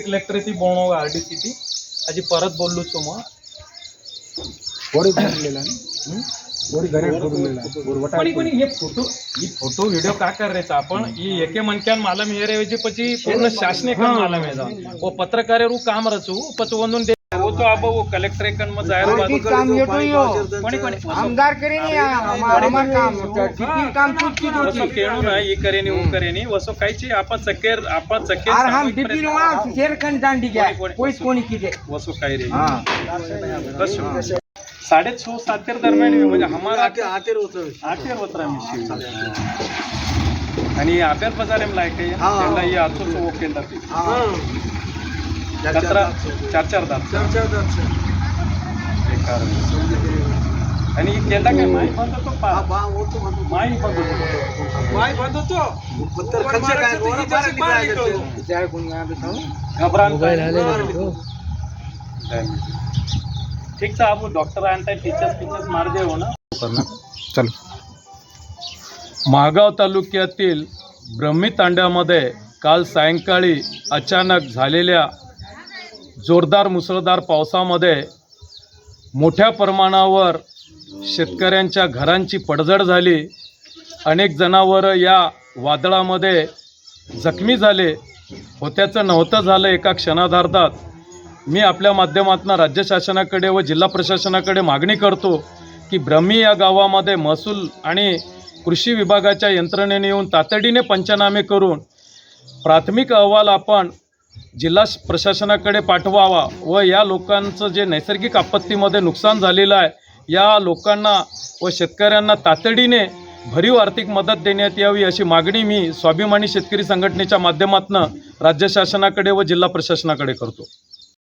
Electricity बोणो आरडीसीटी हाजी परत बोललो मग वडी भरलेला वडी फोटो ही फोटो व्हिडिओ का करायचा आपण? ही एके मनक्यान मालम हेरेवजी पची पूर्ण शासने काम मालम येजा वो काम रचू पच तो अब वो कलेक्टर एकन में जाहिर बात काम यो. कोणी कोणी आमदार करे नाही काम किती काम होती. केणू ना ही करेनी वो करेनी. वसो कायची आपण चक्केर आपण चक्केर अरे हम डिपी शेर खंड दांडी कोणी- कोणी किती. वसो काय रे. हा. बस. साडे छो सातेर दरम्यान म्हणजे हमारा आतेर होत. मी आणि आब्यात बाजार एम लायक आहे त्यांना ही. केला ते कचरा चार चार दात. बेकार. आणि ही केला काय? माई बंद होतो पा माई बंद होतो विचार कोणी काय? घबरान ठीक आहे आपण डॉक्टर आणताय टीचर्स टीचर्स मार दे हो ना? चल. महागाव तालुक्यातील ब्रह्मी तांड्यामध्ये काल सायंकाळी अचानक झालेल्या जोरदार मुसळधार पावसामध्ये मोठ्या प्रमाणावर शेतकऱ्यांच्या घरांची पडझड झाली. अनेक जनावरं या वादळामध्ये जखमी झाले. होत्याचं नव्हतं झालं एका क्षणार्धात. मी आपल्या माध्यमातून राज्य शासनाकडे व जिल्हा प्रशासनाकडे मागणी करतो की ब्रह्मी या गावामध्ये महसूल आणि कृषी विभागाच्या यंत्रणेने येऊन तातडीने पंचनामे करून प्राथमिक अहवाल आपण जिल्हा प्रशासनाकडे पाठवावा व या लोकांचं जे नैसर्गिक आपत्तीमध्ये नुकसान झालेलं आहे या लोकांना व शेतकऱ्यांना तातडीने भरीव आर्थिक मदत देण्यात यावी अशी मागणी मी स्वाभिमानी शेतकरी संघटनेच्या माध्यमातून राज्य शासनाकडे व जिल्हा प्रशासनाकडे करतो.